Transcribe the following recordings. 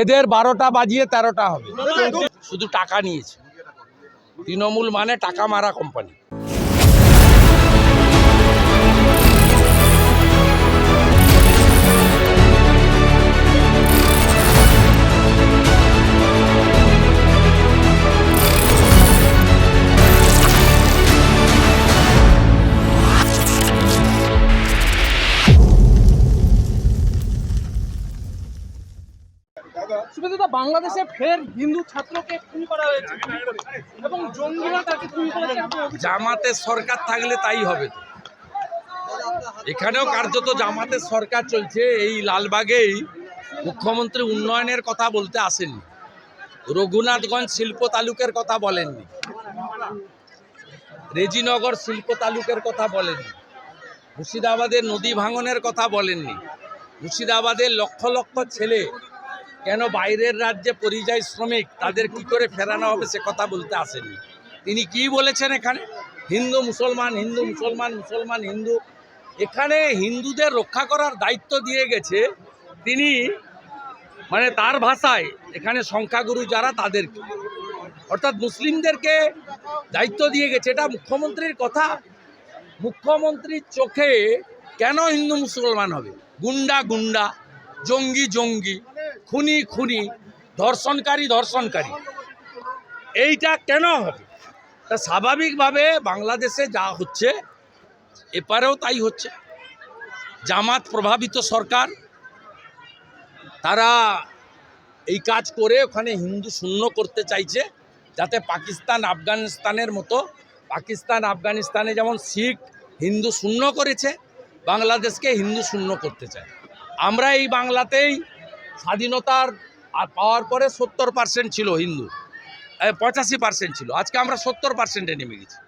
এদের বারোটা বাজিয়ে তেরোটা হবে। শুধু টাকা নিয়েছে। তৃণমূল মানে টাকা মারা কোম্পানি বাংলাদেশে ফের হিন্দু ছাত্রকে খুন করা হয়েছে। এবং জঙ্গিরা তাকে খুন করেছে। জামাতের সরকার থাকলে তাই হবে এখানেও কার্যত জামাতের সরকার চলছে। এই লালবাগেই মুখ্যমন্ত্রী উন্নয়নের কথা বলতে আসেননি। রঘুনাথগঞ্জ শিল্প তালুকের কথা বলেননি। রেজিনগর শিল্প তালুকের কথা বলেননি। মুর্শিদাবাদের নদী ভাঙনের কথা বলেননি। মুর্শিদাবাদের লক্ষ লক্ষ ছেলে কেন বাইরের রাজ্যে পরিযায়ী শ্রমিক তাদের কি করে ফেরানো হবে সে কথা বলতে আসেনি? তিনি কি বলেছেন এখানে? হিন্দু মুসলমান হিন্দু মুসলমান মুসলমান, হিন্দু। এখানে হিন্দুদের রক্ষা করার দায়িত্ব দিয়ে গেছে তিনি মানে তার ভাষায় এখানে সংখ্যাগুরু যারা তাদেরকে, অর্থাৎ মুসলিমদেরকে দায়িত্ব দিয়ে গেছে। এটা মুখ্যমন্ত্রীর কথা। মুখ্যমন্ত্রীর চোখে কেন হিন্দু মুসলমান হবে? গুন্ডা গুন্ডা, জঙ্গি জঙ্গি। খুনি খুনি, ধর্ষণকারী ধর্ষণকারী। এইটা কেন হবে? তা স্বাভাবিকভাবে বাংলাদেশে যা হচ্ছে, এপারেও তাই হচ্ছে। জামাত প্রভাবিত সরকার, তারা এই কাজ করে ওখানে হিন্দু শূন্য করতে চাইছে, যাতে পাকিস্তান, আফগানিস্তানের মতো, পাকিস্তান, আফগানিস্তানে যেমন শিখ হিন্দু শূন্য করেছে, বাংলাদেশকে হিন্দু শূন্য করতে চায়। আমরা এই বাংলাতেই স্বাধীনতার আর পাওয়ার পরে সত্তর পার্সেন্ট ছিল হিন্দু। পঁচাশি পার্সেন্ট ছিল। আজকে আমরা সত্তর পার্সেন্টে নেমে গেছি।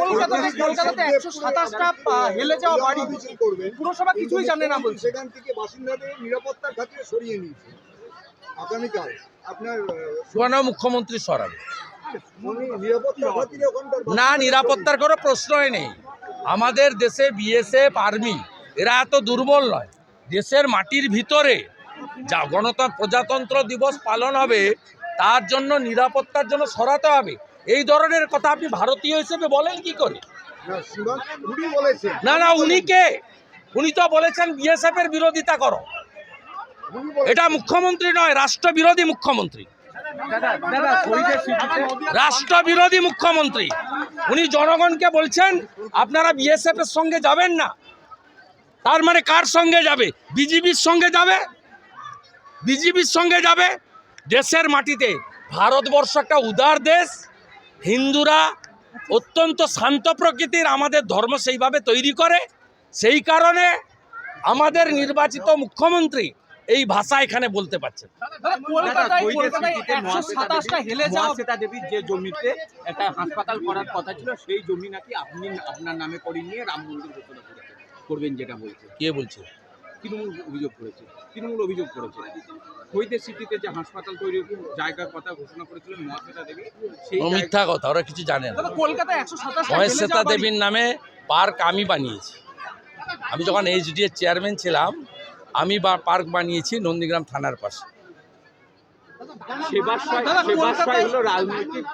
কলকাতাতে কলকাতাতে একশো সাতাশটা হেলে যাওয়া বাড়ি। করবেন পুরসভা কিছুই জানে না বলছে। সেখান থেকে বাসিন্দাদের নিরাপত্তার খাতিরে সরিয়ে নিয়েছে। আগামীকাল আপনার আহ, সুবর্ণ মুখ্যমন্ত্রী ওখানকার না নিরাপত্তার কোনো প্রশ্নই নেই। আমাদের দেশে বিএসএফ আর্মি এরা এত দুর্বল নয়। দেশের মাটির ভিতরে যা গণতন্ত্র প্রজাতন্ত্র দিবস পালন হবে তার জন্য নিরাপত্তার জন্য সরাতে হবে। এই ধরনের কথা আপনি ভারতীয় হিসেবে বলেন কি করে? না, না না উনি কে? উনি তো বলেছেন বিএসএফ এর বিরোধিতা করো। এটা মুখ্যমন্ত্রী নয় রাষ্ট্রবিরোধী মুখ্যমন্ত্রী। রাষ্ট্রবিরোধী মুখ্যমন্ত্রী। উনি জনগণকে বলছেন আপনারা বিএসএফ এর সঙ্গে যাবেন না। তার মানে কার সঙ্গে যাবে? বিজেপির সঙ্গে যাবে? বিজেপির সঙ্গে যাবে দেশের মাটিতে। ভারতবর্ষ একটা উদার দেশ হিন্দুরা অত্যন্ত শান্ত প্রকৃতির আমাদের ধর্ম সেইভাবে তৈরি করে সেই কারণে আমাদের নির্বাচিত মুখ্যমন্ত্রী এই ভাষা এখানে বলতে পারছেন দাদা, কলকাতায় কলকাতায় একশো সাতাশটা হেলে যাওয়া মহাশ্বেতা দেবীর যে জমিতে একটা হাসপাতাল করার কথা ছিল সেই জমি নাকি আপনি আপনার নামে করে নিয়ে রাম মন্দির করবেন যেটা বলছে কে বলছে? তৃণমূল অভিযোগ করেছে তৃণমূল অভিযোগ করেছে। হইতে সিটিতে যে হাসপাতাল তৈরির জায়গার কথা ঘোষণা করেছিলেন মহাশ্বেতা দেবী সেই মিথ্যা কথা ওরা কিছু জানে না। কলকাতায় একশো সাতাশটা হেলে মহেশ্বেতা দেবীর নামে পার্ক আমি বানিয়েছি। আমি যখন এইচডি এর চেয়ারম্যান ছিলাম আমি বা পার্ক বানিয়েছি নন্দীগ্রাম থানার পাশে। সেবাশ্রয় হলো রাজনৈতিক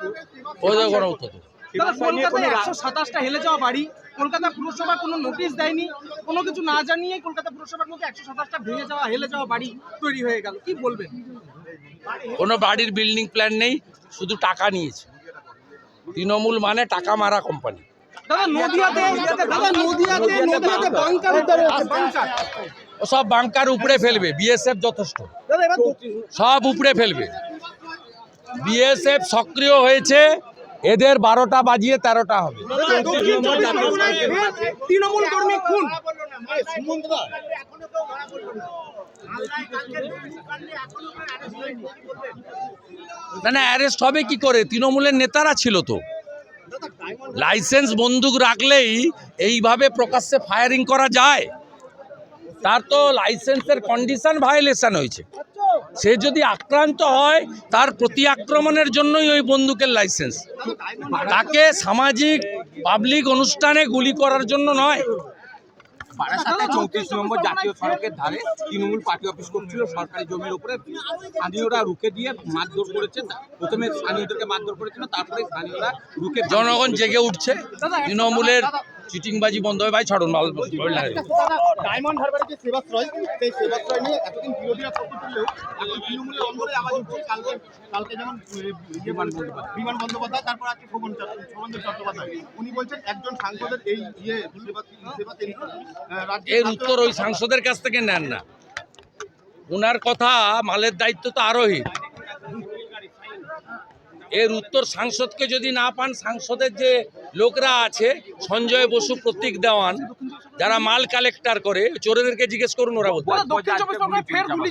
ওদের কোনো উত্তর। দাদা কলকাতায় একশো সাতাশটা হেলে যাওয়া বাড়ি। কলকাতা পুরসভা কোনো নোটিশ দেয়নি। কোনো কিছু না জানিয়ে কলকাতা পুরসভার মধ্যে একশো সাতাশটা ভেঙে যাওয়া হেলে যাওয়া বাড়ি তৈরি হয়ে গেল। কি বলবেন? কোনো বাড়ির বিল্ডিং প্ল্যান নেই শুধু টাকা নিয়েছে। তৃণমূল মানে টাকা মারা কোম্পানি দাদা নদিয়াতে দাদা নদিয়াতে নদিয়াতে বাংকার উদ্ধার হয়েছে বাংকার সব বাংকার উপড়ে ফেলবে বিএসএফ যথেষ্ট। সব উপড়ে ফেলবে। বিএসএফ সক্রিয় হয়েছে এদের বারোটা বাজিয়ে তেরোটা হবে। না না অ্যারেস্ট হবে কি করে? তৃণমূলের নেতারা ছিল তো। লাইসেন্স বন্দুক রাখলেই এইভাবে প্রকাশ্যে ফায়ারিং করা যায়। তার তো লাইসেন্সের কন্ডিশন ভায়োলেশন হয়েছে। সে যদি আক্রান্ত হয় তার প্রতি আক্রমণের জন্যই ওই বন্দুকের লাইসেন্স। তাকে সামাজিক পাবলিক অনুষ্ঠানে গুলি করার জন্য নয়। বারাসাতে চৌত্রিশ নম্বর জাতীয় সড়কের ধারে তৃণমূল পার্টি অফিস করছিল সরকারি জমির উপরে। স্থানীয়রা রুখে দিয়ে মারধর করেছে। প্রথমে স্থানীয়দেরকে মারধর করেছিল তারপরে স্থানীয়রা রুখে জনগণ জেগে উঠছে। তৃণমূলের চিটিংবাজি বন্ধ হয় ভাই ছাড়ুন মাল ডায়মন্ড হারবারের যে সেবাশ্রয় সেই সেবাশ্রয় নিয়ে এতদিন বিরোধীরা তুললেও এখন তৃণমূলের অন্দরে আওয়াজ উঠছে কালকে কালকে যেমন এ, বিমান বন্দ্যোপাধ্যায় তারপর আছে শোভন চট্ট- শোভনদেব চট্টোপাধ্যায়। উনি বলছেন একজন সাংসদের এই ইয়ে এর উত্তর ওই সাংসদের কাছ থেকে নেন না। ওনার কথা মালের দায়িত্ব তো আরোহী। এর উত্তর সাংসদকে যদি না পান সাংসদের যে লোকরা আছে সঞ্জয় বসু প্রতীক দেওয়ান যারা মাল কালেক্টর করে চোরেদেরকে জিজ্ঞেস করুন ওরা বলতে তৃণমূল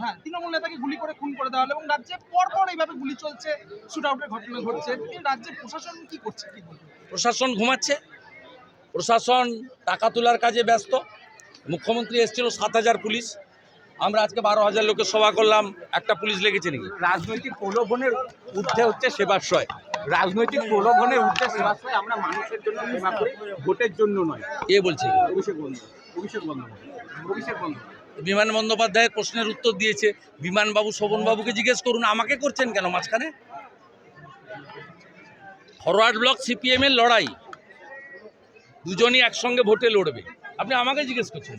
হ্যাঁ তৃণমূল নেতাকে গুলি করে খুন করে দেওয়া হলো এবং রাজ্যে পরপর এইভাবে গুলি চলছে শুট আউটের ঘটনা ঘটছে। রাজ্যের প্রশাসন কি করছে কি প্রশাসন ঘুমাচ্ছে। প্রশাসন টাকা তোলার কাজে ব্যস্ত। মুখ্যমন্ত্রী এসেছিল সাত হাজার পুলিশ। আমরা আজকে বারো হাজার লোকের সভা করলাম একটা পুলিশ লেগেছে নাকি? রাজনৈতিক প্রলোভনের ঊর্ধ্বে হচ্ছে সেবাশ্রয়। রাজনৈতিক প্রলোভনের ঊর্ধ্বে সেবাশ্রয় আমরা মানুষের জন্য সেবা করি ভোটের জন্য নয়। এ বলছে অভিষেক বন্দ্যোপাধ্যায়। অভিষেক বন্দ্যোপাধ্যায়। অভিষেক বন্দ্যোপাধ্যায়। বিমান বন্দ্যোপাধ্যায়ের প্রশ্নের উত্তর দিয়েছে। বিমানবাবু শোভনবাবুকে জিজ্ঞেস করুন আমাকে করছেন কেন মাঝখানে? ফরওয়ার্ড ব্লক সিপিএম এর লড়াই। দুজনই একসঙ্গে ভোটে লড়বে। আপনি আমাকে জিজ্ঞেস করছেন